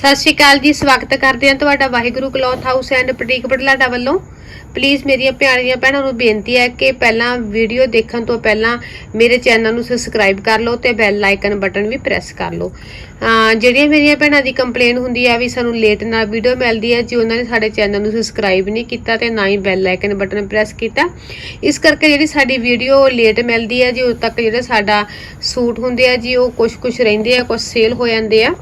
ਸਤਿ ਸ਼੍ਰੀ ਅਕਾਲ ਜੀ, ਸਵਾਗਤ ਕਰਦੇ ਹਾਂ ਤੁਹਾਡਾ Waheguru cloth house and boutique Budhlada ਵੱਲੋਂ। ਪਲੀਜ਼ ਮੇਰੀਆਂ ਪਿਆਰੀਆਂ ਭੈਣਾਂ ਨੂੰ ਬੇਨਤੀ ਹੈ ਕਿ ਪਹਿਲਾਂ ਵੀਡੀਓ ਦੇਖਣ ਤੋਂ ਪਹਿਲਾਂ ਮੇਰੇ ਚੈਨਲ ਨੂੰ ਸਬਸਕ੍ਰਾਈਬ ਕਰ ਲਓ ਤੇ ਬੈਲ ਆਈਕਨ ਬਟਨ ਵੀ ਪ੍ਰੈਸ ਕਰ ਲਓ। ਜਿਹੜੀਆਂ ਮੇਰੀਆਂ ਭੈਣਾਂ ਦੀ ਕੰਪਲੇਨ ਹੁੰਦੀ ਹੈ ਵੀ ਸਾਨੂੰ ਲੇਟ ਨਾਲ ਵੀਡੀਓ ਮਿਲਦੀ ਹੈ ਜੀ ਉਹਨਾਂ ਨੇ ਸਾਡੇ ਚੈਨਲ ਨੂੰ ਸਬਸਕ੍ਰਾਈਬ ਨਹੀਂ ਕੀਤਾ ਤੇ ਨਾ ਹੀ ਬੈਲ ਆਈਕਨ ਬਟਨ ਪ੍ਰੈਸ ਕੀਤਾ। ਇਸ ਕਰਕੇ ਜਿਹੜੀ ਸਾਡੀ ਵੀਡੀਓ ਲੇਟ ਮਿਲਦੀ ਹੈ ਜੀ ਉਦੋਂ ਤੱਕ ਜਿਹੜਾ ਸਾਡਾ ਸੂਟ ਹੁੰਦੇ ਆ, ਜੀ ਉਹ ਕੁਝ ਕੁਝ ਰਹਿੰਦੇ ਆ ਕੁਝ ਸੇਲ ਹੋ ਜਾਂਦੇ ਆ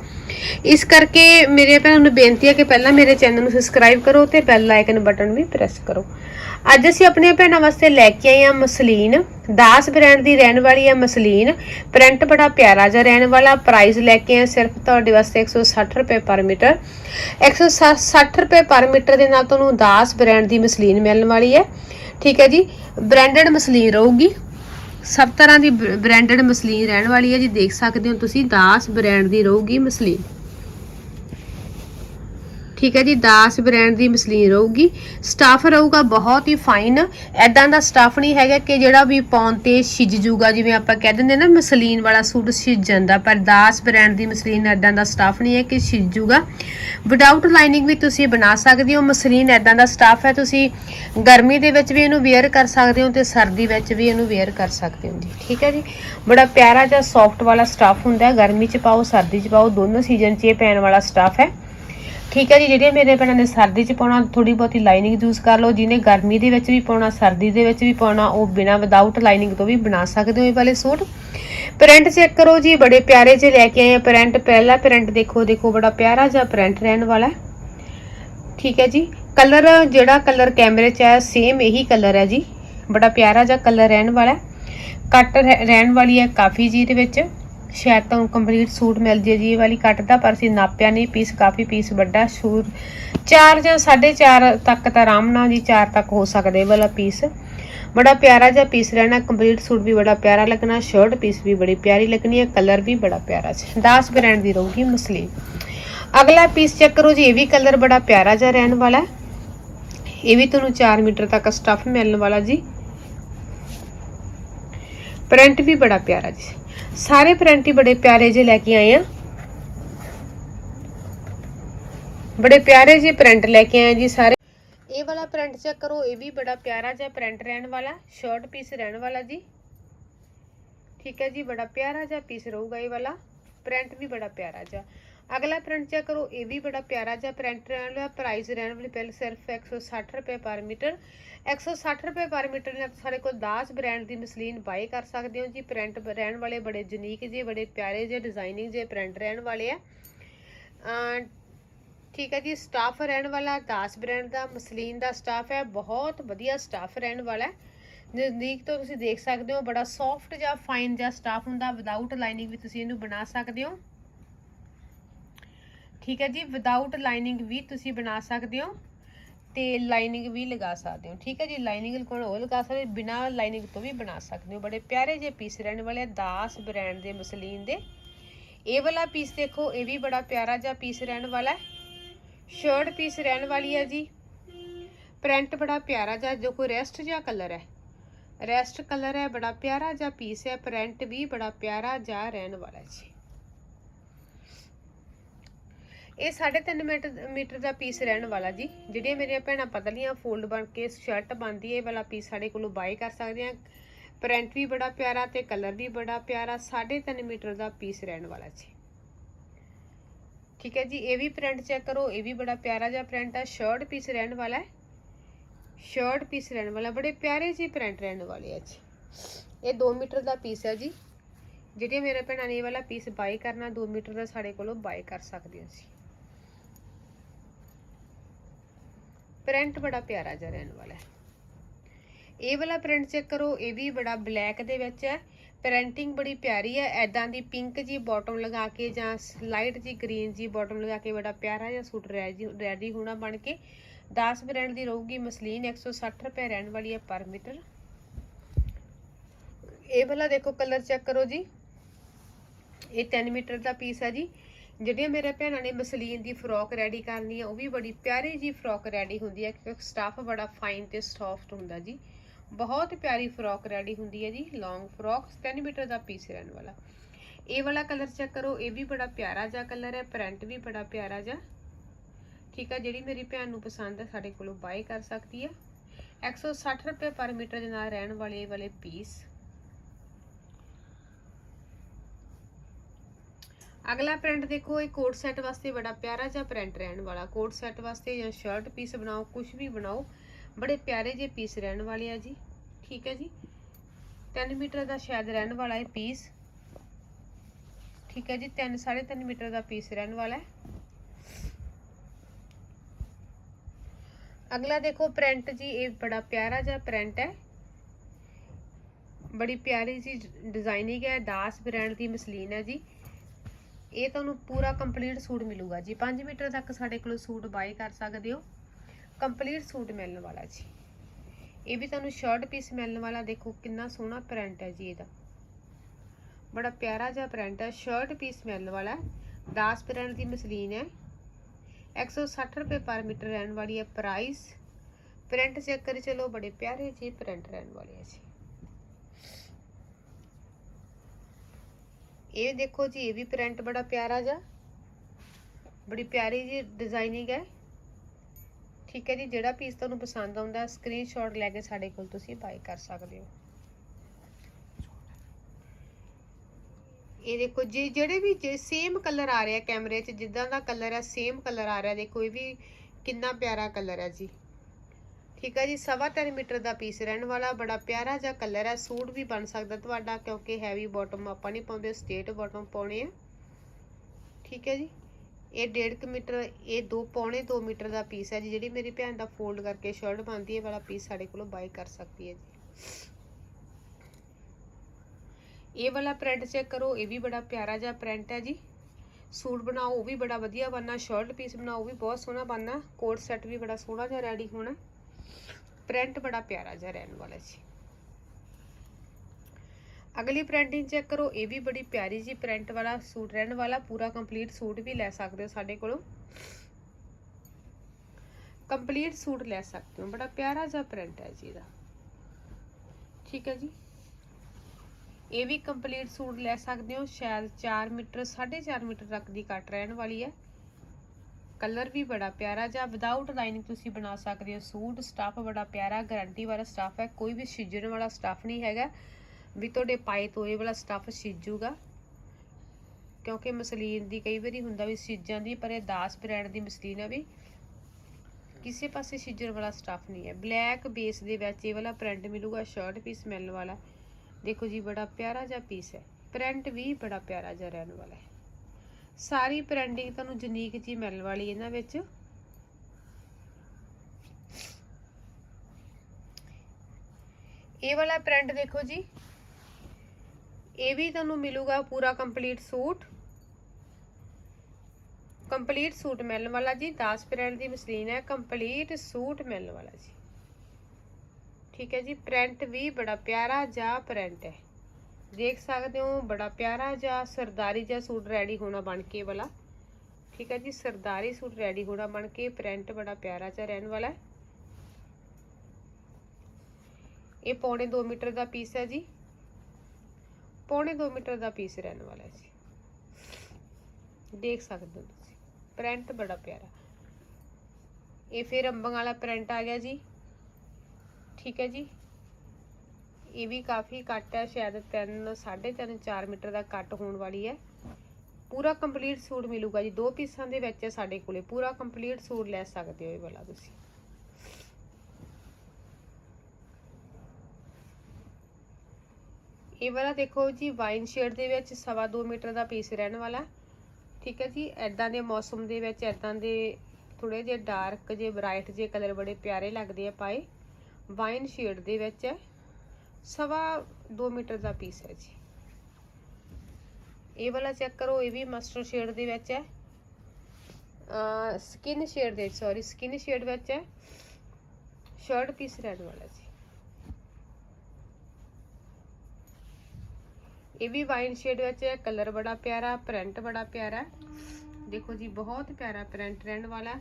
ਇਸ ਕਰਕੇ ਮੇਰੇ ਭੈਣਾਂ ਨੂੰ ਬੇਨਤੀ ਹੈ ਕਿ ਪਹਿਲਾਂ ਮੇਰੇ ਚੈਨਲ ਨੂੰ ਸਬਸਕ੍ਰਾਈਬ ਕਰੋ ਤੇ ਬੈਲ ਆਈਕਨ ਬਟਨ ਵੀ ਪ੍ਰੈਸ ਕਰੋ। ਅੱਜ ਅਸੀਂ ਆਪਣੀਆਂ ਭੈਣਾਂ ਵਾਸਤੇ ਲੈ ਕੇ ਆਏ ਹਾਂ ਮਸਲੀਨ, ਦਾਸ ਬ੍ਰਾਂਡ ਦੀ ਰਹਿਣ ਵਾਲੀ ਹੈ ਮਸਲੀਨ। ਪ੍ਰਿੰਟ ਬੜਾ ਪਿਆਰਾ ਜਿਹਾ ਰਹਿਣ ਵਾਲਾ ਪ੍ਰਾਈਸ ਲੈ ਕੇ ਆਏ ਸਿਰਫ ਤੁਹਾਡੇ ਵਾਸਤੇ 160 ਰੁਪਏ ਪਰ ਮੀਟਰ 160 ਰੁਪਏ ਪਰ ਮੀਟਰ ਦੇ ਨਾਲ ਤੁਹਾਨੂੰ ਦਾਸ ਬ੍ਰਾਂਡ ਦੀ ਮਸਲੀਨ ਮਿਲਣ ਵਾਲੀ ਹੈ। ਠੀਕ ਹੈ ਜੀ ਬ੍ਰਾਂਡਡ ਮਸਲੀਨ ਰਹੂਗੀ। ਸਭ ਤਰ੍ਹਾਂ ਦੀ ਬ੍ਰਾਂਡਡ ਮਸਲੀਨ ਰਹਿਣ ਵਾਲੀ ਹੈ ਜੀ। ਦੇਖ ਸਕਦੇ ਹੋ ਤੁਸੀਂ, ਦਾਸ ਬ੍ਰਾਂਡ ਦੀ ਰਹੂਗੀ ਮਸਲੀਨ। ਠੀਕ ਹੈ ਜੀ, ਦਾਸ ਬ੍ਰਾਂਡ ਦੀ ਮਸਲੀਨ ਰਹੂਗੀ। ਸਟਾਫ ਰਹੂਗਾ ਬਹੁਤ ਹੀ ਫਾਈਨ ਐਦਾਂ ਦਾ ਸਟਾਫ ਨਹੀਂ ਹੈਗਾ ਕਿ ਜਿਹੜਾ ਵੀ ਪਾਉਣ ਤੇ ਛਿਜ ਜੂਗਾ, ਜਿਵੇਂ ਆਪਾਂ ਕਹਿ ਦਿੰਦੇ ਨਾ, ਮਸਲੀਨ ਵਾਲਾ ਸੂਟ ਛਿਜ ਜਾਂਦਾ। ਪਰ ਦਾਸ ਬ੍ਰਾਂਡ ਦੀ ਮਸਲੀਨ ਐਦਾਂ ਦਾ ਸਟਾਫ ਨਹੀਂ ਹੈ ਕਿ ਛਿਜ ਜੂਗਾ। ਵਿਦਆਊਟ ਲਾਈਨਿੰਗ ਵੀ ਤੁਸੀਂ ਬਣਾ ਸਕਦੇ ਹੋ। ਮਸਲੀਨ ਐਦਾਂ ਦਾ ਸਟਾਫ ਹੈ, ਤੁਸੀਂ ਗਰਮੀ ਦੇ ਵਿੱਚ ਵੀ ਇਹਨੂੰ ਵੇਅਰ ਕਰ ਸਕਦੇ ਹੋ ਤੇ ਸਰਦੀ ਵਿੱਚ ਵੀ ਇਹਨੂੰ ਵੇਅਰ ਕਰ ਸਕਦੇ ਹੋ ਜੀ। ਠੀਕ ਹੈ ਜੀ? ਬੜਾ ਪਿਆਰਾ ਜਿਹਾ ਸੌਫਟ ਵਾਲਾ ਸਟਾਫ ਹੁੰਦਾ। ਗਰਮੀ 'ਚ ਪਾਓ, ਸਰਦੀ 'ਚ ਪਾਓ, ਦੋਨੋਂ ਸੀਜ਼ਨ 'ਚ ਇਹ ਪੈਣ ਵਾਲਾ ਸਟਾਫ ਹੈ। ਠੀਕ ਹੈ ਜੀ, ਜਿਹੜੀਆਂ ਮੇਰੇ ਭੈਣਾਂ ਨੇ ਸਰਦੀ 'ਚ ਪਾਉਣਾ ਥੋੜੀ ਬਹੁਤੀ ਲਾਈਨਿੰਗ ਯੂਜ਼ ਕਰ ਲਓ, ਜਿਹਨੇ ਗਰਮੀ ਦੇ ਵਿੱਚ ਵੀ ਪਾਉਣਾ, ਸਰਦੀ ਦੇ ਵਿੱਚ ਵੀ ਪਾਉਣਾ, ਉਹ ਬਿਨਾ ਵਿਦਆਊਟ ਲਾਈਨਿੰਗ ਤੋਂ ਵੀ ਬਣਾ ਸਕਦੇ ਹੋ ਇਹ ਵਾਲੇ ਸੂਟ। ਪ੍ਰਿੰਟ ਚੈੱਕ ਕਰੋ ਜੀ, ਬੜੇ ਪਿਆਰੇ ਜਿਹੇ ਲੈ ਕੇ ਆਏ ਆ ਪ੍ਰਿੰਟ ਪਹਿਲਾ ਪ੍ਰਿੰਟ ਦੇਖੋ ਦੇਖੋ ਬੜਾ ਪਿਆਰਾ ਜਿਹਾ ਪ੍ਰਿੰਟ ਰਹਿਣ ਵਾਲਾ। ਠੀਕ ਹੈ ਜੀ ਕਲਰ ਜਿਹੜਾ ਕਲਰ ਕੈਮਰੇ 'ਚ ਹੈ ਸੇਮ ਇਹੀ ਕਲਰ ਹੈ ਜੀ। ਬੜਾ ਪਿਆਰਾ ਜਿਹਾ ਕਲਰ ਰਹਿਣ ਵਾਲਾ। ਕੱਟ ਰਹਿ- ਰਹਿਣ ਵਾਲੀ ਹੈ ਕਾਫੀ ਜੀ ਦੇ ਵਿੱਚ। ਸ਼ਾਇਦ ਤੁਹਾਨੂੰ ਕੰਪਲੀਟ ਸੂਟ ਮਿਲ ਜੇ, ਜੀ ਇਹ ਵਾਲੀ ਕੱਟ ਦਾ ਪਰ ਅਸੀਂ ਨਾਪਿਆ ਨਹੀਂ ਪੀਸ ਕਾਫੀ ਪੀਸ ਵੱਡਾ, ਸੂਟ 4 ਜਾਂ 4.5 ਤੱਕ ਤਾਂ ਆਰਾਮ ਨਾਲ ਜੀ 4 ਤੱਕ ਹੋ ਸਕਦਾ ਵਾਲਾ ਪੀਸ ਬੜਾ ਪਿਆਰਾ ਜਿਹਾ ਪੀਸ ਰਹਿਣਾ ਕੰਪਲੀਟ ਸੂਟ ਵੀ ਬੜਾ ਪਿਆਰਾ ਲੱਗਣਾ ਸ਼ਰਟ ਪੀਸ ਵੀ ਬੜੀ ਪਿਆਰੀ ਲੱਗਣੀ ਹੈ ਕਲਰ ਵੀ ਬੜਾ ਪਿਆਰਾ ਹੈ 10 ਬ੍ਰਾਂਡ ਦੀ ਰਹੂਗੀ ਮਸਲੀਨ ਅਗਲਾ ਪੀਸ ਚੈੱਕ ਕਰੋ ਜੀ, ਇਹ ਵੀ ਕਲਰ ਬੜਾ ਪਿਆਰਾ ਜਿਹਾ ਰਹਿਣ ਵਾਲਾ ਇਹ ਵੀ ਤੁਹਾਨੂੰ 4 ਮੀਟਰ ਤੱਕ ਸਟਫ ਮਿਲਣ ਵਾਲਾ ਜੀ। ਪ੍ਰਿੰਟ ਵੀ ਬੜਾ ਪਿਆਰਾ ਜੀ। ਸਾਰੇ ਪ੍ਰਿੰਟ ਬੜੇ ਪਿਆਰੇ ਜਿਹੇ ਲੈ ਕੇ ਆਏ ਆ। ਬੜੇ ਪਿਆਰੇ ਜਿਹੇ ਪ੍ਰਿੰਟ ਲੈ ਕੇ ਆਏ ਜੀ ਸਾਰੇ। ਇਹ ਵਾਲਾ ਪ੍ਰਿੰਟ ਚੈੱਕ ਕਰੋ, ਇਹ ਵੀ ਬੜਾ ਪਿਆਰਾ ਜਿਹਾ ਪ੍ਰਿੰਟ ਰਹਿਣ ਵਾਲਾ ਸ਼ਰਟ ਪੀਸ ਰਹਿਣ ਵਾਲਾ ਜੀ। ਠੀਕ ਹੈ ਜੀ, ਬੜਾ ਪਿਆਰਾ ਜਿਹਾ ਪੀਸ ਰਹੂਗਾ ਇਹ ਵਾਲਾ। ਪ੍ਰਿੰਟ ਵੀ ਬੜਾ ਪਿਆਰਾ ਜਿਹਾ। ਅਗਲਾ ਪ੍ਰਿੰਟ ਚੈੱਕ ਕਰੋ, ਇਹ ਵੀ ਬੜਾ ਪਿਆਰਾ ਜਿਹਾ ਪ੍ਰਿੰਟ ਰਹਿਣ ਵਾਲਾ ਪ੍ਰਾਈਸ ਰਹਿਣ ਵਾਲੀ ਪਹਿਲ ਸਿਰਫ 160 ਰੁਪਏ ਪਰ ਮੀਟਰ 160 ਰੁਪਏ ਪਰ ਮੀਟਰ ਨਾਲ ਸਾਡੇ ਕੋਲ ਦਾਸ ਬ੍ਰਾਂਡ ਦੀ ਮਸਲੀਨ ਬਾਈ ਕਰ ਸਕਦੇ ਹੋ ਜੀ। ਪ੍ਰਿੰਟ ਰਹਿਣ ਵਾਲੇ ਬੜੇ ਯੂਨੀਕ ਜੇ ਬੜੇ ਪਿਆਰੇ ਜੇ ਡਿਜ਼ਾਈਨਿੰਗ ਜੇ ਪ੍ਰਿੰਟ ਰਹਿਣ ਵਾਲੇ ਆ। ਠੀਕ ਹੈ ਜੀ ਸਟਾਫ ਰਹਿਣ ਵਾਲਾ ਦਾਸ ਬ੍ਰਾਂਡ ਦਾ, ਮਸਲੀਨ ਦਾ ਸਟਾਫ ਹੈ, ਬਹੁਤ ਵਧੀਆ ਸਟਾਫ ਰਹਿਣ ਵਾਲਾ ਹੈ। ਨਜ਼ਦੀਕ ਤੋਂ ਤੁਸੀਂ ਦੇਖ ਸਕਦੇ ਹੋ, ਬੜਾ ਸੌਫਟ ਜਾਂ ਫਾਈਨ ਜਾਂ ਸਟਾਫ ਹੁੰਦਾ ਵਿਦਆਊਟ ਲਾਈਨਿੰਗ ਵੀ ਤੁਸੀਂ ਇਹਨੂੰ ਬਣਾ ਸਕਦੇ ਹੋ। ਠੀਕ ਹੈ ਜੀ ਵਿਦਆਊਟ ਲਾਈਨਿੰਗ ਵੀ ਤੁਸੀਂ ਬਣਾ ਸਕਦੇ ਹੋ ਤੇ ਲਾਈਨਿੰਗ ਵੀ ਲਗਾ ਸਕਦੇ ਹੋ। ਠੀਕ ਹੈ ਜੀ ਲਾਈਨਿੰਗ ਕੋਲ ਉਹ ਲਗਾ ਸਕਦੇ ਹੋ, ਬਿਨਾਂ ਲਾਈਨਿੰਗ ਤੋਂ ਵੀ ਬਣਾ ਸਕਦੇ ਹੋ। ਬੜੇ ਪਿਆਰੇ ਜਿਹੇ ਪੀਸ ਰਹਿਣ ਵਾਲੇ ਦਾਸ 10 ਬ੍ਰਾਂਡ ਦੇ ਮਸਲੀਨ ਦੇ। ਇਹ ਵਾਲਾ ਪੀਸ ਦੇਖੋ ਇਹ ਵੀ ਬੜਾ ਪਿਆਰਾ ਜਿਹਾ ਪੀਸ ਰਹਿਣ ਵਾਲਾ ਹੈ। ਸ਼ਰਟ ਪੀਸ ਰਹਿਣ ਵਾਲੀ ਹੈ ਜੀ। ਪ੍ਰਿੰਟ ਬੜਾ ਪਿਆਰਾ ਜਿਹਾ ਜੋ ਕੋਈ ਰੈਸਟ ਜਿਹਾ ਕਲਰ ਹੈ। ਰੈਸਟ ਕਲਰ ਹੈ ਬੜਾ ਪਿਆਰਾ ਜਿਹਾ ਪੀਸ ਹੈ ਪ੍ਰਿੰਟ ਵੀ ਬੜਾ ਪਿਆਰਾ ਜਿਹਾ ਰਹਿਣ ਵਾਲਾ ਜੀ। ਇਹ 3.5 ਮੀਟਰ ਮੀਟਰ ਦਾ ਪੀਸ ਰਹਿਣ ਵਾਲਾ ਜੀ। ਜਿਹੜੀਆਂ ਮੇਰੀਆਂ ਭੈਣਾਂ ਪਤਲੀਆਂ ਫੋਲਡ ਬਣ ਕੇ ਸ਼ਰਟ ਬਣਦੀ ਹੈ ਇਹ ਵਾਲਾ ਪੀਸ ਸਾਡੇ ਕੋਲੋਂ ਬਾਈ ਕਰ ਸਕਦੇ ਆ। ਪ੍ਰਿੰਟ ਵੀ ਬੜਾ ਪਿਆਰਾ ਤੇ ਕਲਰ ਵੀ ਬੜਾ ਪਿਆਰਾ 3.5 ਮੀਟਰ ਦਾ ਪੀਸ ਰਹਿਣ ਵਾਲਾ ਜੀ। ਠੀਕ ਹੈ ਜੀ, ਇਹ ਵੀ ਪ੍ਰਿੰਟ ਚੈੱਕ ਕਰੋ, ਇਹ ਵੀ ਬੜਾ ਪਿਆਰਾ ਜਿਹਾ ਪ੍ਰਿੰਟ ਆ। ਸ਼ਰਟ ਪੀਸ ਰਹਿਣ ਵਾਲਾ ਹੈ। ਸ਼ਰਟ ਪੀਸ ਰਹਿਣ ਵਾਲਾ, ਬੜੇ ਪਿਆਰੇ ਜਿਹੇ ਪ੍ਰਿੰਟ ਰਹਿਣ ਵਾਲੇ ਆ ਜੀ। ਇਹ 2 ਮੀਟਰ ਦਾ ਪੀਸ ਹੈ ਜੀ। ਜਿਹੜੇ ਮੇਰੇ ਭੈਣਾਂ ਨੇ ਇਹ ਵਾਲਾ ਪੀਸ ਬਾਈ ਕਰਨਾ 2 ਮੀਟਰ ਦਾ ਸਾਡੇ ਕੋਲੋਂ ਬਾਈ ਕਰ ਸਕਦੇ ਹੋ ਜੀ। ਪ੍ਰਿੰਟ ਬੜਾ ਪਿਆਰਾ ਜਿਹਾ ਰਹਿਣ ਵਾਲਾ ਹੈ। ਇਹ ਵਾਲਾ ਪ੍ਰਿੰਟ ਚੈੱਕ ਕਰੋ, ਇਹ ਵੀ ਬੜਾ ਬਲੈਕ ਦੇ ਵਿੱਚ ਹੈ। ਪ੍ਰਿੰਟਿੰਗ ਬੜੀ ਪਿਆਰੀ ਹੈ ਐਦਾਂ ਦੀ ਪਿੰਕ ਜੀ ਬਾਟਮ ਲਗਾ ਕੇ ਜਾਂ ਲਾਈਟ ਜੀ ਗ੍ਰੀਨ ਜੀ ਬਾਟਮ ਲਗਾ ਕੇ ਬੜਾ ਪਿਆਰਾ ਜਿਹਾ ਸੂਟ ਰੈਡੀ ਹੋਣਾ ਬਣ ਕੇ। 10 ਬ੍ਰਾਂਡ ਦੀ ਰਹੂਗੀ ਮਸਲੀਨ 160 ਰੁਪਏ ਰਹਿਣ ਵਾਲੀ ਹੈ ਪਰ ਮੀਟਰ। ਇਹ ਵਾਲਾ ਦੇਖੋ ਕਲਰ ਚੈੱਕ ਕਰੋ ਜੀ। ਇਹ 3 ਮੀਟਰ ਦਾ ਪੀਸ ਹੈ ਜੀ। ਜਿਹੜੀਆਂ ਮੇਰੇ ਭੈਣਾਂ ਨੇ ਮਸਲੀਨ ਦੀ ਫਰੋਕ ਰੈਡੀ ਕਰਨੀ ਆ, ਉਹ ਵੀ ਬੜੀ ਪਿਆਰੀ ਜੀ ਫਰੋਕ ਰੈਡੀ ਹੁੰਦੀ ਹੈ ਕਿਉਂਕਿ ਸਟਾਫ ਬੜਾ ਫਾਈਨ ਤੇ ਸੌਫਟ ਹੁੰਦਾ ਜੀ। ਬਹੁਤ ਪਿਆਰੀ ਫਰੋਕ ਰੈਡੀ ਹੁੰਦੀ ਹੈ ਜੀ ਲੌਂਗ ਫਰੋਕ 3 ਮੀਟਰ ਦਾ ਪੀਸ ਰਹਿਣ ਵਾਲਾ। ਇਹ ਵਾਲਾ ਕਲਰ ਚੈੱਕ ਕਰੋ, ਇਹ ਵੀ ਬੜਾ ਪਿਆਰਾ ਜਿਹਾ ਕਲਰ ਹੈ ਪ੍ਰਿੰਟ ਵੀ ਬੜਾ ਪਿਆਰਾ ਜਿਹਾ। ਠੀਕ ਆ, ਜਿਹੜੀ ਮੇਰੀ ਭੈਣ ਨੂੰ ਪਸੰਦ ਹੈ ਸਾਡੇ ਕੋਲੋਂ ਬਾਏ ਕਰ ਸਕਦੀ ਹੈ 160 ਰੁਪਏ ਪਰ ਮੀਟਰ ਦੇ ਨਾਲ ਰਹਿਣ ਵਾਲੇ ਵਾਲੇ ਪੀਸ ਅਗਲਾ ਪ੍ਰਿੰਟ ਦੇਖੋ, ਇਹ ਕੋਟ ਸੈੱਟ ਵਾਸਤੇ ਬੜਾ ਪਿਆਰਾ ਜਿਹਾ ਪ੍ਰਿੰਟ ਰਹਿਣ ਵਾਲਾ। ਕੋਟ ਸੈੱਟ ਵਾਸਤੇ ਜਾਂ ਸ਼ਰਟ ਪੀਸ ਬਣਾਓ ਕੁਝ ਵੀ ਬਣਾਓ, ਬੜੇ ਪਿਆਰੇ ਜਿਹੇ ਪੀਸ ਰਹਿਣ ਵਾਲੇ ਆ ਜੀ। ਠੀਕ ਹੈ ਜੀ? 3 ਮੀਟਰ ਦਾ ਸ਼ਾਇਦ ਰਹਿਣ ਵਾਲਾ ਇਹ ਪੀਸ ਠੀਕ ਹੈ ਜੀ? 3 3.5 ਮੀਟਰ ਦਾ ਪੀਸ ਰਹਿਣ ਵਾਲਾ ਹੈ। ਅਗਲਾ ਦੇਖੋ ਪ੍ਰਿੰਟ ਜੀ, ਇਹ ਬੜਾ ਪਿਆਰਾ ਜਿਹਾ ਪ੍ਰਿੰਟ ਹੈ। ਬੜੀ ਪਿਆਰੀ ਜੀ ਡਿਜ਼ਾਈਨਿੰਗ ਹੈ, ਦਾਸ ਬ੍ਰਾਂਡ ਦੀ ਮਸਲੀਨ ਹੈ ਜੀ। ਇਹ ਤੁਹਾਨੂੰ ਪੂਰਾ ਕੰਪਲੀਟ ਸੂਟ ਮਿਲੂਗਾ ਜੀ। 5 ਮੀਟਰ ਤੱਕ ਸਾਡੇ ਕੋਲ ਸੂਟ ਬਾਈ ਕਰ ਸਕਦੇ ਹੋ। ਕੰਪਲੀਟ ਸੂਟ ਮਿਲਣ ਵਾਲਾ ਜੀ। ਇਹ ਵੀ ਤੁਹਾਨੂੰ ਸ਼ਰਟ ਪੀਸ ਮਿਲਣ ਵਾਲਾ। ਦੇਖੋ ਕਿੰਨਾ ਸੋਹਣਾ ਪ੍ਰਿੰਟ ਹੈ ਜੀ ਇਹਦਾ। ਬੜਾ ਪਿਆਰਾ ਜਿਹਾ ਪ੍ਰਿੰਟ ਹੈ। ਸ਼ਰਟ ਪੀਸ ਮਿਲਣ ਵਾਲਾ ਹੈ। ਦਾਸ ਬ੍ਰਾਂਡ ਦੀ ਮਸਲੀਨ ਹੈ। 160 ਰੁਪਏ ਪਰ ਮੀਟਰ ਰਹਿਣ ਵਾਲੀ ਹੈ ਪ੍ਰਾਈਸ ਪ੍ਰਿੰਟ ਚੈੱਕ ਕਰੀ ਚਲੋ। ਬੜੇ ਪਿਆਰੇ ਜੀ ਪ੍ਰਿੰਟ ਰਹਿਣ ਵਾਲੇ ਹੈ ਜੀ। ਇਹ ਦੇਖੋ ਜੀ, ਇਹ ਵੀ ਪ੍ਰਿੰਟ ਬੜਾ ਪਿਆਰਾ ਜਿਹਾ। ਬੜੀ ਪਿਆਰੀ ਜੀ ਡਿਜ਼ਾਈਨਿੰਗ ਹੈ। ਠੀਕ ਹੈ ਜੀ, ਜਿਹੜਾ ਪੀਸ ਤੁਹਾਨੂੰ ਪਸੰਦ ਆਉਂਦਾ ਸਕਰੀਨਸ਼ਾਟ ਲੈ ਕੇ ਸਾਡੇ ਕੋਲ ਤੁਸੀਂ ਬਾਈ ਕਰ ਸਕਦੇ ਹੋ। ਇਹ ਦੇਖੋ ਜੀ, ਜਿਹੜੇ ਵੀ ਜੇ ਸੇਮ ਕਲਰ ਆ ਰਿਹਾ ਕੈਮਰੇ 'ਚ, ਜਿੱਦਾਂ ਦਾ ਕਲਰ ਹੈ ਸੇਮ ਕਲਰ ਆ ਰਿਹਾ ਦੇਖੋ, ਇਹ ਵੀ ਕਿੰਨਾ ਪਿਆਰਾ ਕਲਰ ਹੈ ਜੀ। ਠੀਕ ਹੈ ਜੀ, ਸਵਾ ਤਿੰਨ ਮੀਟਰ ਦਾ ਪੀਸ ਰਹਿਣ ਵਾਲਾ, ਬੜਾ ਪਿਆਰਾ ਜਿਹਾ ਕਲਰ ਹੈ, ਸੂਟ ਵੀ ਬਣ ਸਕਦਾ ਤੁਹਾਡਾ ਕਿਉਂਕਿ ਹੈਵੀ ਬਾਟਮ ਆਪਾਂ ਨਹੀਂ ਪਾਉਂਦੇ ਸਟੇਟ ਬਾਟਮ ਪਾਉਣੇ ਆ। ਠੀਕ ਹੈ ਜੀ, ਇਹ 1.5 ਮੀਟਰ, ਇਹ 2 ਪੌਣੇ 2 ਮੀਟਰ ਦਾ ਪੀਸ ਹੈ ਜੀ, ਜਿਹੜੀ ਮੇਰੀ ਭੈਣ ਦਾ ਫੋਲਡ ਕਰਕੇ ਸ਼ਰਟ ਬਣਦੀ ਹੈ ਵਾਲਾ ਪੀਸ ਸਾਡੇ ਕੋਲੋਂ ਬਾਈ ਕਰ ਸਕਦੀ ਹੈ ਜੀ। ਇਹ ਵਾਲਾ ਪ੍ਰਿੰਟ ਚੈੱਕ ਕਰੋ, ਇਹ ਵੀ ਬੜਾ ਪਿਆਰਾ ਜਿਹਾ ਪ੍ਰਿੰਟ ਹੈ ਜੀ। ਸੂਟ ਬਣਾਓ, ਉਹ ਵੀ ਬੜਾ ਵਧੀਆ ਬਣਨਾ ਸ਼ਰਟ ਪੀਸ ਬਣਾਓ, ਉਹ ਵੀ ਬਹੁਤ ਸੋਹਣਾ ਬਣਨਾ ਕੋਟ ਸੈੱਟ ਵੀ ਬੜਾ ਸੋਹਣਾ ਜਿਹਾ ਰੈਡੀ ਹੋਣਾ। ਪ੍ਰਿੰਟ ਬੜਾ ਪਿਆਰਾ ਜਿਹਾ ਰਹਿਣ ਵਾਲਾ ਜੀ ਅਗਲੀ ਪ੍ਰਿੰਟਿੰਗ ਚੈੱਕ ਕਰੋ, ਇਹ ਵੀ ਬੜੀ ਪਿਆਰੀ ਜੀ ਪ੍ਰਿੰਟ ਵਾਲਾ ਸੂਟ, ਰਹਿਣ ਵਾਲਾ ਪੂਰਾ ਕੰਪਲੀਟ ਸੂਟ ਵੀ ਲੈ ਸਕਦੇ ਹੋ ਸਾਡੇ ਕੋਲੋਂ। ਕੰਪਲੀਟ ਸੂਟ ਲੈ ਸਕਦੇ ਹੋ, ਬੜਾ ਪਿਆਰਾ ਜਿਹਾ ਪ੍ਰਿੰਟ ਹੈ ਜੀ ਦਾ ਠੀਕ ਹੈ ਜੀ। ਇਹ ਵੀ ਕੰਪਲੀਟ ਸੂਟ ਲੈ ਸਕਦੇ ਹੋ, ਸ਼ਾਇਦ 4 ਮੀਟਰ 4.5 ਮੀਟਰ ਤੱਕ ਦੀ ਕੱਟ ਰਹਿਣ ਵਾਲੀ ਹੈ। ਕਲਰ ਵੀ ਬੜਾ ਪਿਆਰਾ ਜਾਂ ਵਿਦਆਊਟ ਲਾਈਨਿੰਗ ਤੁਸੀਂ ਬਣਾ ਸਕਦੇ ਹੋ ਸੂਟ ਸਟਾਫ ਬੜਾ ਪਿਆਰਾ ਗਾਰੰਟੀ ਵਾਲਾ ਸਟਾਫ ਹੈ, ਕੋਈ ਵੀ ਸਿੱਜਣ ਵਾਲਾ ਸਟਾਫ ਨਹੀਂ ਹੈਗਾ। ਵੀ ਤੁਹਾਡੇ ਪਾਏ ਤੋਏ ਵਾਲਾ ਸਟਾਫ ਸਿੱਜੂਗਾ ਕਿਉਂਕਿ ਮਸਲੀਨ ਦੀ ਕਈ ਵਾਰੀ ਹੁੰਦਾ ਵੀ ਸਿੱਜਾਂ ਦੀ, ਪਰ ਇਹ 10 ਬ੍ਰਾਂਡ ਦੀ ਮਸਲੀਨ ਹੈ ਵੀ। ਕਿਸੇ ਪਾਸੇ ਸਿੱਜਣ ਵਾਲਾ ਸਟਾਫ ਨਹੀਂ ਹੈ। ਬਲੈਕ ਬੇਸ ਦੇ ਵਿੱਚ ਇਹ ਵਾਲਾ ਪ੍ਰਿੰਟ ਮਿਲੂਗਾ ਸ਼ਰਟ ਪੀਸ ਮਿਲਣ ਵਾਲਾ। ਦੇਖੋ ਜੀ, ਬੜਾ ਪਿਆਰਾ ਜਿਹਾ ਪੀਸ ਹੈ। ਪ੍ਰਿੰਟ ਵੀ ਬੜਾ ਪਿਆਰਾ ਜਿਹਾ ਰਹਿਣ ਵਾਲਾ ਹੈ। ਸਾਰੀ ਪ੍ਰਿੰਟਿੰਗ ਤੁਹਾਨੂੰ ਯੂਨੀਕ ਜੀ ਮਿਲਣ ਵਾਲੀ ਇਹਨਾਂ ਵਿੱਚ। ਇਹ ਵਾਲਾ ਪ੍ਰਿੰਟ ਦੇਖੋ ਜੀ। ਇਹ ਵੀ ਤੁਹਾਨੂੰ ਮਿਲੂਗਾ ਪੂਰਾ ਕੰਪਲੀਟ ਸੂਟ। ਕੰਪਲੀਟ ਸੂਟ ਮਿਲਣ ਵਾਲਾ ਜੀ 10 ਪ੍ਰਿੰਟ ਦੀ ਮਸ਼ਲੀਨ ਹੈ ਕੰਪਲੀਟ ਸੂਟ ਮਿਲਣ ਵਾਲਾ ਜੀ। ਠੀਕ ਹੈ ਜੀ ਪ੍ਰਿੰਟ ਵੀ ਬੜਾ ਪਿਆਰਾ ਜਿਹਾ ਪ੍ਰਿੰਟ ਹੈ। ਦੇਖ ਸਕਦੇ ਹੋ, ਬੜਾ ਪਿਆਰਾ ਜਿਹਾ ਸਰਦਾਰੀ ਜਿਹਾ ਸੂਟ ਰੈਡੀ ਹੋਣਾ ਬਣ ਕੇ ਵਾਲਾ। ਠੀਕ ਹੈ ਜੀ, ਸਰਦਾਰੀ ਸੂਟ ਰੈਡੀ ਹੋਣਾ ਬਣ ਕੇ ਪ੍ਰਿੰਟ ਬੜਾ ਪਿਆਰਾ ਜਿਹਾ ਰਹਿਣ ਵਾਲਾ ਹੈ। ਇਹ ਪੌਣੇ 2 ਮੀਟਰ ਦਾ ਪੀਸ ਹੈ ਜੀ। ਪੌਣੇ 2 ਮੀਟਰ ਦਾ ਪੀਸ ਰਹਿਣ ਵਾਲਾ ਹੈ ਜੀ। ਦੇਖ ਸਕਦੇ ਹੋ ਤੁਸੀਂ ਪ੍ਰਿੰਟ ਬੜਾ ਪਿਆਰਾ। ਇਹ ਫਿਰ ਅੰਬਾਂ ਵਾਲਾ ਪ੍ਰਿੰਟ ਆ ਗਿਆ ਜੀ। ਠੀਕ ਹੈ ਜੀ। ਇਹ ਵੀ ਕਾਫੀ ਕੱਟ ਹੈ, ਸ਼ਾਇਦ 3 3.5 4 ਮੀਟਰ ਦਾ ਕੱਟ ਹੋਣ ਵਾਲੀ ਹੈ। ਪੂਰਾ ਕੰਪਲੀਟ ਸੂਟ ਮਿਲੂਗਾ ਜੀ, ਦੋ ਪੀਸਾਂ ਦੇ ਵਿੱਚ ਹੈ ਸਾਡੇ ਕੋਲੇ। ਪੂਰਾ ਕੰਪਲੀਟ ਸੂਟ ਲੈ ਸਕਦੇ ਹੋ ਇਹ ਵਾਲਾ ਤੁਸੀਂ। ਇਹ ਵਾਲਾ ਦੇਖੋ ਜੀ ਵਾਈਨ ਸ਼ੇਡ ਦੇ ਵਿੱਚ ਸਵਾ 2 ਮੀਟਰ ਦਾ ਪੀਸ ਰਹਿਣ ਵਾਲਾ। ਠੀਕ ਹੈ ਜੀ ਐਦਾਂ ਦੇ ਮੌਸਮ ਦੇ ਵਿੱਚ ਐਦਾਂ ਦੇ ਥੋੜੇ ਜਿਹੇ ਡਾਰਕ ਜੇ ਬ੍ਰਾਈਟ ਜੇ ਕਲਰ ਬੜੇ ਪਿਆਰੇ ਲੱਗਦੇ ਆ ਪਾਏ। ਵਾਈਨ ਸ਼ੇਡ ਦੇ ਵਿੱਚ ਹੈ। ਸਵਾ 2 ਮੀਟਰ ਦਾ ਪੀਸ ਹੈ ਜੀ ਇਹ ਵਾਲਾ ਚੈੱਕ ਕਰੋ ਇਹ ਵੀ ਮਸਟਰ ਸ਼ੇਡ ਦੇ ਵਿੱਚ ਹੈ ਸਕਿਨ ਸ਼ੇਡ ਦੇ ਸੌਰੀ ਸਕਿਨ ਸ਼ੇਡ ਵਿੱਚ ਹੈ ਸ਼ਰਟ ਪੀਸ ਰਹਿਣ ਵਾਲਾ ਜੀ ਇਹ ਵੀ ਵਾਈਨ ਸ਼ੇਡ ਵਿੱਚ ਹੈ ਕਲਰ ਬੜਾ ਪਿਆਰਾ ਪ੍ਰਿੰਟ ਬੜਾ ਪਿਆਰਾ ਦੇਖੋ ਜੀ ਬਹੁਤ ਪਿਆਰਾ ਪ੍ਰਿੰਟ ਰਹਿਣ ਵਾਲਾ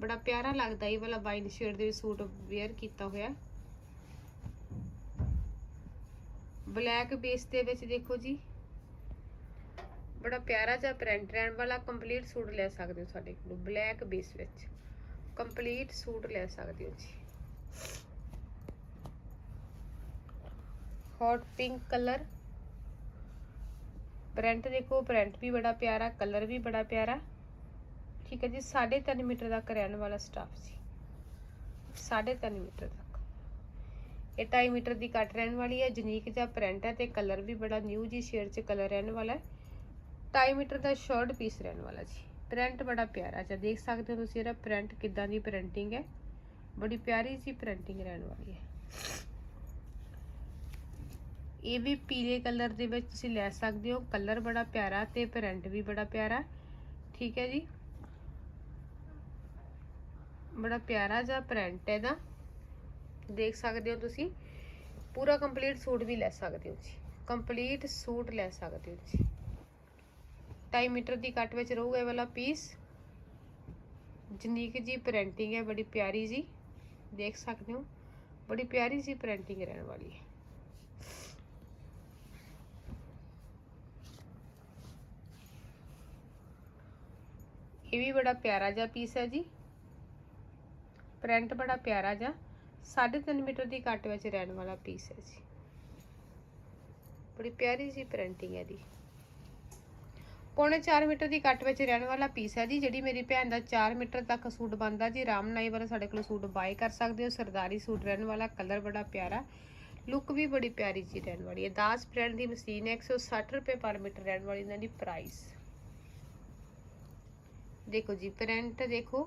ਬੜਾ ਪਿਆਰਾ ਲੱਗਦਾ ਇਹ ਵਾਲਾ ਵਾਈਨ ਸ਼ੇਡ ਦੇ ਸੂਟ ਵੇਅਰ ਕੀਤਾ ਹੋਇਆ ਬਲੈਕ ਬੇਸ ਦੇ ਵਿੱਚ ਦੇਖੋ ਜੀ। ਬੜਾ ਪਿਆਰਾ ਜਿਹਾ ਪ੍ਰਿੰਟ ਰਹਿਣ ਵਾਲਾ ਕੰਪਲੀਟ ਸੂਟ ਲੈ ਸਕਦੇ ਹੋ ਸਾਡੇ ਕੋਲ, ਬਲੈਕ ਬੇਸ ਵਿੱਚ। ਕੰਪਲੀਟ ਸੂਟ ਲੈ ਸਕਦੇ ਹੋ ਜੀ। ਹੌਟ ਪਿੰਕ ਕਲਰ ਪ੍ਰਿੰਟ ਦੇਖੋ ਪ੍ਰਿੰਟ ਵੀ ਬੜਾ ਪਿਆਰਾ ਕਲਰ ਵੀ ਬੜਾ ਪਿਆਰਾ। ਠੀਕ ਹੈ ਜੀ 3.5 ਮੀਟਰ ਦਾ ਰਹਿਣ ਵਾਲਾ ਸਟਾਫ ਸੀ 3.5 ਮੀਟਰ ਤੱਕ। ਇਹ 2.5 ਮੀਟਰ ਦੀ ਕੱਟ ਰਹਿਣ ਵਾਲੀ ਹੈ ਜਨੀਕ ਜਿਹਾ ਪ੍ਰਿੰਟ ਹੈ ਤੇ ਕਲਰ ਵੀ ਬੜਾ ਨਿਊ ਜੀ ਸ਼ੇਡ 'ਚ ਕਲਰ ਰਹਿਣ ਵਾਲਾ ਹੈ। 2.5 ਮੀਟਰ ਦਾ ਸ਼ਾਰਟ ਪੀਸ ਰਹਿਣ ਵਾਲਾ ਜੀ। ਪ੍ਰਿੰਟ ਬੜਾ ਪਿਆਰਾ ਜਿਹਾ, ਦੇਖ ਸਕਦੇ ਹੋ ਤੁਸੀਂ ਇਹਦਾ ਪ੍ਰਿੰਟ ਕਿੱਦਾਂ ਦੀ ਪ੍ਰਿੰਟਿੰਗ ਹੈ। ਬੜੀ ਪਿਆਰੀ ਜੀ ਪ੍ਰਿੰਟਿੰਗ ਰਹਿਣ ਵਾਲੀ ਹੈ। ਇਹ ਵੀ ਪੀਲੇ ਕਲਰ ਦੇ ਵਿੱਚ ਤੁਸੀਂ ਲੈ ਸਕਦੇ ਹੋ। ਕਲਰ ਬੜਾ ਪਿਆਰਾ ਤੇ ਪ੍ਰਿੰਟ ਵੀ ਬੜਾ ਪਿਆਰਾ, ਠੀਕ ਹੈ ਜੀ। ਬੜਾ ਪਿਆਰਾ ਜਿਹਾ ਪ੍ਰਿੰਟ ਹੈ ਇਹਦਾ। ਦੇਖ ਸਕਦੇ ਹੋ ਤੁਸੀਂ। ਪੂਰਾ ਕੰਪਲੀਟ ਸੂਟ ਵੀ ਲੈ ਸਕਦੇ ਹੋ ਜੀ। ਕੰਪਲੀਟ ਸੂਟ ਲੈ ਸਕਦੇ ਹੋ ਜੀ। 2.5 ਮੀਟਰ ਦੀ ਕੱਟ ਵਿੱਚ ਰਹੂਗਾ ਇਹ ਵਾਲਾ ਪੀਸ ਜਨੀਕ ਜੀ ਪ੍ਰਿੰਟਿੰਗ ਹੈ, ਬੜੀ ਪਿਆਰੀ ਜੀ। ਦੇਖ ਸਕਦੇ ਹੋ। ਬੜੀ ਪਿਆਰੀ ਜੀ ਪ੍ਰਿੰਟਿੰਗ ਰਹਿਣ ਵਾਲੀ ਹੈ। ਇਹ ਵੀ ਬੜਾ ਪਿਆਰਾ ਜਿਹਾ ਪੀਸ ਹੈ ਜੀ। ਪ੍ਰਿੰਟ ਬੜਾ ਪਿਆਰਾ ਜਿਹਾ। 3.5 ਮੀਟਰ ਦੀ ਕੱਟ ਵਿੱਚ ਰਹਿਣ ਵਾਲਾ ਪੀਸ ਹੈ ਜੀ। ਬੜੀ ਪਿਆਰੀ ਜੀ ਪ੍ਰਿੰਟਿੰਗ ਹੈ ਦੀ ਪੌਣੇ 4 ਮੀਟਰ ਦੀ ਕੱਟ ਵਿੱਚ ਰਹਿਣ ਵਾਲਾ ਪੀਸ ਹੈ ਜੀ, ਜਿਹੜੀ ਮੇਰੀ ਭੈਣ ਦਾ 4 ਮੀਟਰ ਤੱਕ ਸੂਟ ਬਣਦਾ ਜੀ। ਰਾਮ ਨਾਈ ਵਾਲਾ ਸਾਡੇ ਕੋਲ ਸੂਟ ਬਾਏ ਕਰ ਸਕਦੇ ਹੋ। ਸਰਦਾਰੀ ਸੂਟ ਰਹਿਣ ਵਾਲਾ ਕਲਰ ਬੜਾ ਪਿਆਰਾ। ਲੁੱਕ ਵੀ ਬੜੀ ਪਿਆਰੀ ਜੀ ਰਹਿਣ ਵਾਲੀ ਹੈ। ਦਾਸ ਬ੍ਰਾਂਡ ਦੀ ਮਸ਼ੀਨ ਹੈ 160 ਰੁਪਏ ਪਰ ਮੀਟਰ ਰਹਿਣ ਵਾਲੀ ਇਹਨਾਂ ਦੀ ਪ੍ਰਾਈਸ ਦੇਖੋ ਜੀ ਪ੍ਰਿੰਟ ਦੇਖੋ।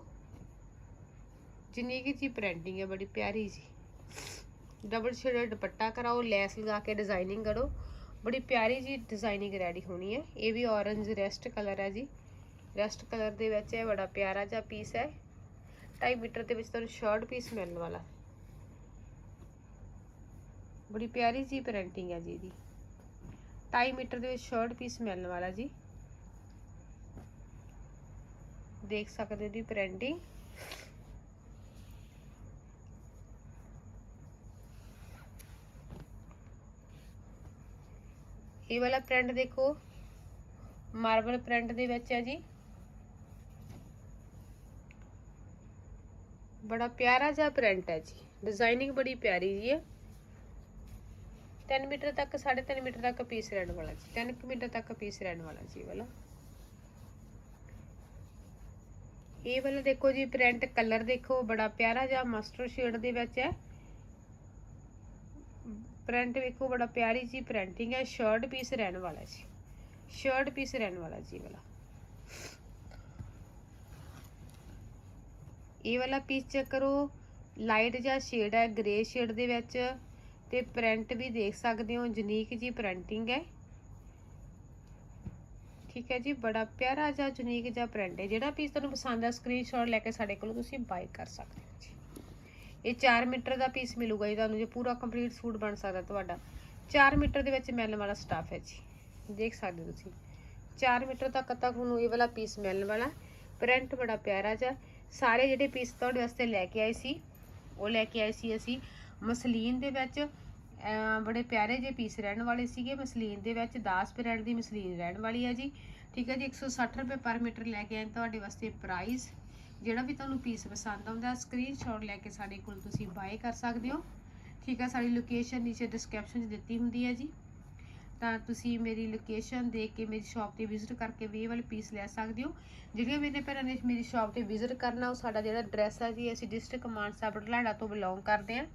ਜਿੰਨੀ ਕੀ ਜੀ ਪ੍ਰਿੰਟਿੰਗ ਹੈ ਬੜੀ ਪਿਆਰੀ ਜੀ। ਡਬਲ ਸ਼ੇਡਡ ਦੁਪੱਟਾ ਕਰਾਓ, ਲੈਸ ਲਗਾ ਕੇ ਡਿਜ਼ਾਈਨਿੰਗ ਕਰੋ। ਬੜੀ ਪਿਆਰੀ ਜੀ ਡਿਜ਼ਾਈਨਿੰਗ ਰੈਡੀ ਹੋਣੀ ਹੈ ਇਹ ਵੀ ਔਰੰਜ ਰੈਸਟ ਕਲਰ ਹੈ ਜੀ। ਰੈਸਟ ਕਲਰ ਦੇ ਵਿੱਚ ਇਹ ਬੜਾ ਪਿਆਰਾ ਜਿਹਾ ਪੀਸ ਹੈ 2.5 ਮੀਟਰ ਦੇ ਵਿੱਚ ਤੁਹਾਨੂੰ ਸ਼ਰਟ ਪੀਸ ਮਿਲਣ ਵਾਲਾ। ਬੜੀ ਪਿਆਰੀ ਜੀ ਪ੍ਰਿੰਟਿੰਗ ਹੈ ਜੀ ਇਹਦੀ। 2.5 ਮੀਟਰ ਦੇ ਵਿੱਚ ਸ਼ਰਟ ਪੀਸ ਮਿਲਣ ਵਾਲਾ ਜੀ। ਦੇਖ ਸਕਦੇ ਹੋ ਦੀ ਪ੍ਰਿੰਟਿੰਗ ਇਹ ਵਾਲਾ ਪ੍ਰਿੰਟ ਦੇਖੋ। ਮਾਰਬਲ ਪ੍ਰਿੰਟ ਦੇ ਵਿੱਚ ਹੈ ਜੀ। ਬੜਾ ਪਿਆਰਾ ਜਿਹਾ ਪ੍ਰਿੰਟ ਹੈ ਜੀ। ਡਿਜ਼ਾਈਨਿੰਗ ਬੜੀ ਪਿਆਰੀ ਜੀ ਹੈ। 3 ਮੀਟਰ ਤੱਕ 3.5 ਮੀਟਰ ਤੱਕ ਪੀਸ ਰਹਿਣ ਵਾਲਾ ਜੀ। 3 ਮੀਟਰ ਤੱਕ ਪੀਸ ਰਹਿਣ ਵਾਲਾ ਜੀ ਵਾਲਾ। ਇਹ ਵਾਲਾ ਦੇਖੋ ਜੀ ਪ੍ਰਿੰਟ ਕਲਰ ਦੇਖੋ। ਬੜਾ ਪਿਆਰਾ ਜਿਹਾ ਮਸਟਰ ਸ਼ੇਡ ਦੇ ਵਿੱਚ ਹੈ। ਪ੍ਰਿੰਟ ਵੇਖੋ, ਬੜਾ ਪਿਆਰੀ ਜੀ ਪ੍ਰਿੰਟਿੰਗ ਹੈ ਸ਼ਰਟ ਪੀਸ ਰਹਿਣ ਵਾਲਾ ਜੀ। ਸ਼ਰਟ ਪੀਸ ਰਹਿਣ ਵਾਲਾ ਜੀ ਵਾਲਾ। ਇਹ ਵਾਲਾ ਪੀਸ ਚੈੱਕ ਕਰੋ ਲਾਈਟ ਜਿਹਾ ਸ਼ੇਡ ਹੈ ਗ੍ਰੇ ਸ਼ੇਡ ਦੇ ਵਿੱਚ, ਤੇ ਪ੍ਰਿੰਟ ਵੀ ਦੇਖ ਸਕਦੇ ਹੋ ਯੂਨੀਕ ਜੀ ਪ੍ਰਿੰਟਿੰਗ ਹੈ। ਠੀਕ ਹੈ ਜੀ, ਬੜਾ ਪਿਆਰਾ ਜਿਹਾ ਯੂਨੀਕ ਜਿਹਾ ਪ੍ਰਿੰਟ ਹੈ। ਜਿਹੜਾ ਪੀਸ ਤੁਹਾਨੂੰ ਪਸੰਦ ਆ ਸਕਰੀਨਸ਼ਾਟ ਲੈ ਕੇ ਸਾਡੇ ਕੋਲ ਤੁਸੀਂ ਬਾਈ ਕਰ ਸਕਦੇ ਹੋ। ਇਹ 4 ਮੀਟਰ ਦਾ ਪੀਸ ਮਿਲੂਗਾ ਜੀ, ਤੁਹਾਨੂੰ ਜੇ ਪੂਰਾ ਕੰਪਲੀਟ ਸੂਟ ਬਣ ਸਕਦਾ ਤੁਹਾਡਾ। 4 ਮੀਟਰ ਦੇ ਵਿੱਚ ਮਿਲਣ ਵਾਲਾ ਸਟਾਫ ਹੈ ਜੀ। ਦੇਖ ਸਕਦੇ ਹੋ ਤੁਸੀਂ। 4 ਮੀਟਰ ਤੱਕ ਤੱਕ ਤੁਹਾਨੂੰ ਇਹ ਵਾਲਾ ਪੀਸ ਮਿਲਣ ਵਾਲਾ। ਪ੍ਰਿੰਟ ਬੜਾ ਪਿਆਰਾ ਜਿਹਾ। ਸਾਰੇ ਜਿਹੜੇ ਪੀਸ ਤੁਹਾਡੇ ਵਾਸਤੇ ਲੈ ਕੇ ਆਏ ਸੀ, ਉਹ ਲੈ ਕੇ ਆਏ ਸੀ ਅਸੀਂ। ਮਸਲੀਨ ਦੇ ਵਿੱਚ ਬੜੇ ਪਿਆਰੇ ਜਿਹੇ ਪੀਸ ਰਹਿਣ ਵਾਲੇ ਸੀਗੇ। ਮਸਲੀਨ ਦੇ ਵਿੱਚ 10 ਬ੍ਰਾਂਡ ਦੀ ਮਸਲੀਨ ਰਹਿਣ ਵਾਲੀ ਹੈ ਜੀ। ਠੀਕ ਹੈ ਜੀ 160 ਰੁਪਏ ਪਰ ਮੀਟਰ ਲੈ ਕੇ ਆਏ ਤੁਹਾਡੇ ਵਾਸਤੇ ਪ੍ਰਾਈਸ ਜਿਹੜਾ ਵੀ ਤੁਹਾਨੂੰ ਪੀਸ ਪਸੰਦ ਆਉਂਦਾ ਸਕਰੀਨਸ਼ਾਟ ਲੈ ਕੇ ਸਾਡੇ ਕੋਲ ਤੁਸੀਂ ਬਾਏ ਕਰ ਸਕਦੇ ਹੋ। ਠੀਕ ਹੈ ਸਾਡੀ ਲੋਕੇਸ਼ਨ ਨੀਚੇ ਡਿਸਕ੍ਰਿਪਸ਼ਨ 'ਚ ਦਿੱਤੀ ਹੁੰਦੀ ਹੈ ਜੀ। ਤਾਂ ਤੁਸੀਂ ਮੇਰੀ ਲੋਕੇਸ਼ਨ ਦੇਖ ਕੇ ਮੇਰੀ ਸ਼ਾਪ ਤੇ ਵਿਜ਼ਿਟ ਕਰਕੇ ਵੀ ਇਹ ਵਾਲੇ ਪੀਸ ਲੈ ਸਕਦੇ ਹੋ। ਜਿਹੜੀਆਂ ਮੇਰੇ ਭੈਣਾਂ ਨੇ ਮੇਰੀ ਸ਼ਾਪ ਤੇ ਵਿਜ਼ਿਟ ਕਰਨਾ, ਉਹ ਸਾਡਾ ਜਿਹੜਾ ਐਡਰੈਸ ਹੈ ਜੀ, ਅਸੀਂ ਡਿਸਟ੍ਰਿਕਟ ਮਾਨਸਾ ਬਟਲਾਡਾ ਤੋਂ ਬਿਲੋਂਗ ਕਰਦੇ ਹਾਂ।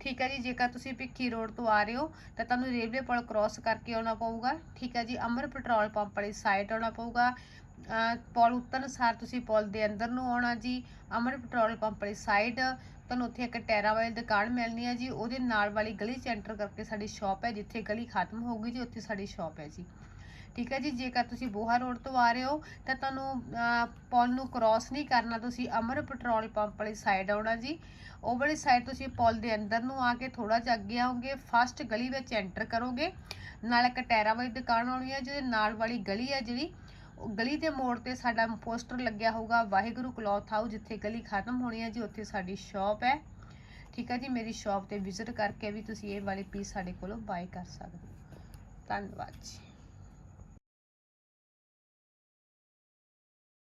ਠੀਕ ਹੈ ਜੀ, ਜੇਕਰ ਤੁਸੀਂ ਭਿੱਖੀ ਰੋਡ ਤੋਂ ਆ ਰਹੇ ਹੋ, ਤਾਂ ਤੁਹਾਨੂੰ ਰੇਲਵੇ ਪੁਲ ਕ੍ਰਾਸ ਕਰਕੇ ਆਉਣਾ ਪਊਗਾ। ਠੀਕ ਹੈ ਜੀ ਅਮਰ ਪੈਟਰੋਲ ਪੰਪ ਵਾਲੀ ਸਾਈਡ ਆਉਣਾ ਪਊਗਾ। ਪੁਲ ਉਤਰਨ ਸਾਰ ਤੁਸੀਂ ਪੁਲ ਦੇ ਅੰਦਰ ਨੂੰ ਆਉਣਾ ਜੀ। ਅਮਰ ਪੈਟਰੋਲ ਪੰਪ ਵਾਲੀ ਸਾਈਡ ਤੁਹਾਨੂੰ ਉੱਥੇ ਇੱਕ ਟੈਰਾ ਵਾਲੀ ਦੁਕਾਨ ਮਿਲਣੀ ਹੈ ਜੀ। ਉਹਦੇ ਨਾਲ ਵਾਲੀ ਗਲੀ 'ਚ ਐਂਟਰ ਕਰਕੇ ਸਾਡੀ ਸ਼ਾਪ ਹੈ ਜਿੱਥੇ ਗਲੀ ਖਤਮ ਹੋ ਗਈ ਜੀ ਉੱਥੇ ਸਾਡੀ ਸ਼ਾਪ ਹੈ ਜੀ। ਠੀਕ ਹੈ ਜੀ ਜੇਕਰ ਤੁਸੀਂ ਬੋਹਾ ਰੋਡ ਤੋਂ ਆ ਰਹੇ ਹੋ ਤਾਂ ਤੁਹਾਨੂੰ ਅਹ, ਪੁਲ ਨੂੰ ਕ੍ਰਾਸ ਨਹੀਂ ਕਰਨਾ ਤੁਸੀਂ ਅਮਰ ਪੈਟਰੋਲ ਪੰਪ ਵਾਲੀ ਸਾਈਡ ਆਉਣਾ ਜੀ। ਉਹ ਵਾਲੀ ਸਾਈਡ ਤੁਸੀਂ ਪੁਲ ਦੇ ਅੰਦਰ ਨੂੰ ਆ ਕੇ ਥੋੜਾ ਜਿਹਾ ਅੱਗੇ ਆਓਗੇ ਫਸਟ ਗਲੀ ਵਿੱਚ ਐਂਟਰ ਕਰੋਗੇ। ਨਾਲ ਇੱਕ ਟੈਰਾ ਵਾਲੀ ਦੁਕਾਨ ਆਉਣੀ ਹੈ ਜਿਹਦੇ ਨਾਲ ਵਾਲੀ ਗਲੀ ਹੈ ਜਿਹੜੀ ਗਲੀ ਦੇ ਮੋੜ ਤੇ ਸਾਡਾ ਪੋਸਟਰ ਲੱਗਿਆ ਹੋਊਗਾ, ਵਾਹਿਗੁਰੂ ਕਲੌਥ ਹਾਊਸ, ਜਿੱਥੇ ਗਲੀ ਖਤਮ ਹੋਣੀ ਹੈ ਜੀ, ਉੱਥੇ ਸਾਡੀ ਸ਼ਾਪ ਹੈ। ਠੀਕ ਹੈ ਜੀ, ਮੇਰੀ ਸ਼ਾਪ ਤੇ ਵਿਜ਼ਿਟ ਕਰਕੇ ਵੀ ਤੁਸੀਂ ਇਹ ਵਾਲੇ ਪੀਸ ਸਾਡੇ ਕੋਲੋਂ ਬਾਏ ਕਰ ਸਕਦੇ ਹੋ। ਧੰਨਵਾਦ ਜੀ।